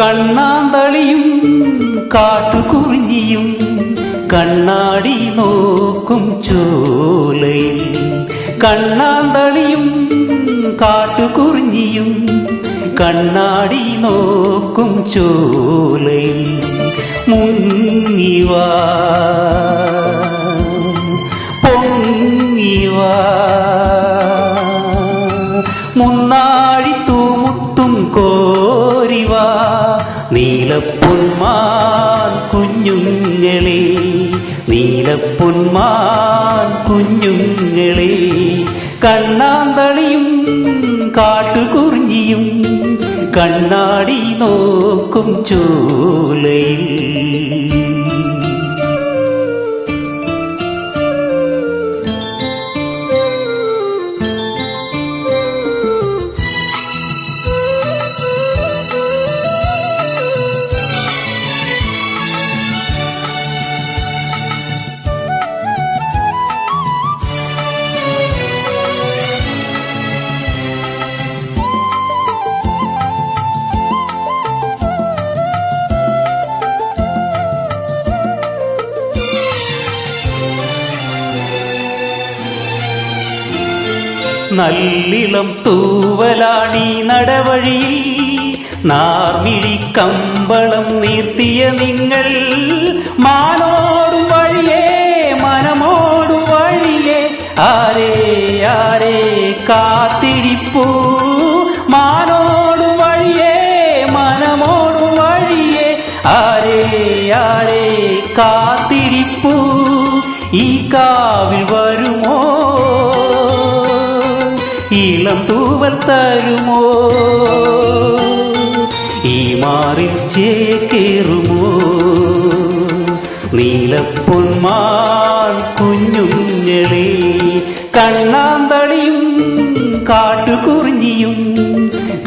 കണ്ണാന്തളിയും കാട്ടുകുറിഞ്ഞിയും കണ്ണാടി നോക്കും ചോലയിൽ. കണ്ണാന്തളിയും കാട്ടുകുറിഞ്ഞിയും കണ്ണാടി നോക്കും ചോലയിൽ. മുങ്ങിവാ കുഞ്ഞുങ്ങളെ നീലപ്പൊന്മാൻ കുഞ്ഞുങ്ങളെ കണ്ണാന്തളിയും കാട്ടുകുറിഞ്ഞിയും കണ്ണാടി നോക്കും ചോലയിൽ. നല്ലിളം തൂവലാണി നടവഴി നാർമിഴി കമ്പളം നീർത്തിയ നിങ്ങൾ മാനോടും വഴിയേ മനമോടും വഴിയേ ആരേ ആരേ കാത്തിരിപ്പൂ. മാനോടും വഴിയേ മനമോടും വഴിയേ ആരേ ആരേ കാത്തിരിപ്പൂ. ഈ കാവിൽ വരുമോ ഇളം തൂവൽ തരുമോ? ഈ മാറിൽ ചേക്കേറുമോ? നീലപ്പൊന്മാൻ കുഞ്ഞുങ്ങളെ കണ്ണാന്തളിയും കാട്ടുകുറിഞ്ഞിയും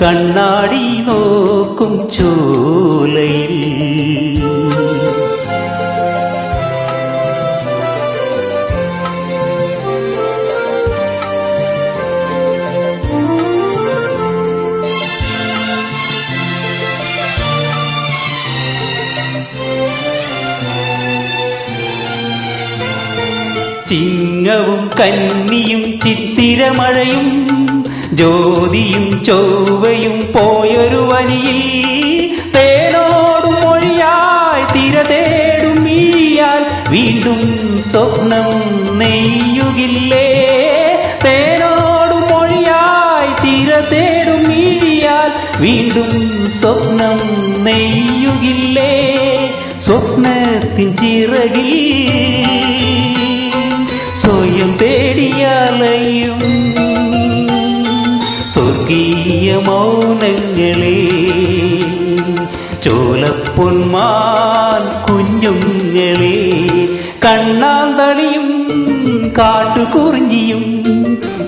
കണ്ണാടി നോക്കും ചോലയിൽ. ചിങ്ങവും കന്നിയും ചിത്തിരമഴയും ജ്യോതിയും ചൊവ്വയും പോയൊരു വനിയിൽ തേനോടും മൊഴിയായി തിര തേടും വീണ്ടും സ്വപ്നം നെയ്യുകില്ലേ? തേനോടും മൊഴിയായി തിര തേടും മിഴിയാൽ വീണ്ടും സ്വപ്നം നെയ്യുകില്ലേ? സ്വപ്നത്തിൻ ചിറകിൽ മൗനങ്ങളെ ചോലപ്പൊന്മാൻ കുഞ്ഞുങ്ങളെ കണ്ണാന്തളിയും കാട്ടുകുറിഞ്ഞിയും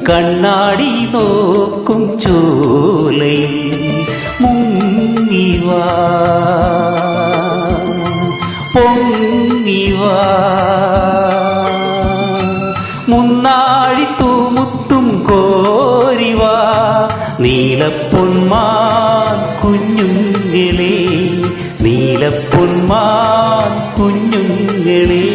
കണ്ണാടി നോക്കും ചോലയും മുങ്ങിവാ. നീലപ്പൊന്മാൻ കുഞ്ഞുങ്ങളെ നീലപ്പൊന്മാൻ കുഞ്ഞുങ്ങളെ.